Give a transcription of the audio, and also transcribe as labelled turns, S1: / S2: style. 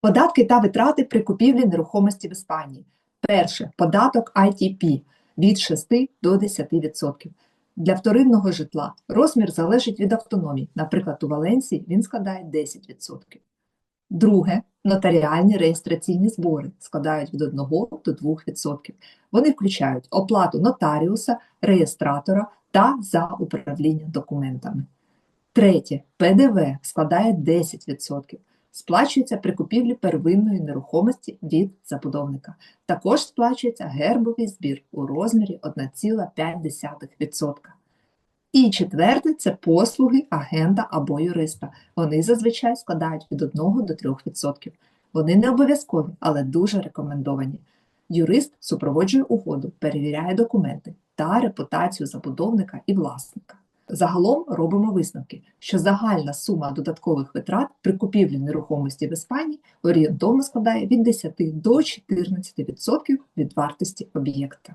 S1: Податки та витрати при купівлі нерухомості в Іспанії. Перше податок ITP від 6 до 10%. Для вторинного житла розмір залежить від автономії. Наприклад, у Валенсії він складає 10%. Друге нотаріальні реєстраційні збори складають від 1 до 2%. Вони включають оплату нотаріуса, реєстратора та за управління документами. Третє ПДВ складає 10%. Сплачується при купівлі первинної нерухомості від забудовника. Також сплачується гербовий збір у розмірі 1,5%. І четверте це послуги агента або юриста. Вони зазвичай складають від 1 до 3%. Вони не обов'язкові, але дуже рекомендовані. Юрист супроводжує угоду, перевіряє документи та репутацію забудовника і власника. Загалом робимо висновки, що загальна сума додаткових витрат при купівлі нерухомості в Іспанії орієнтовно складає від 10 до 14% від вартості об'єкта.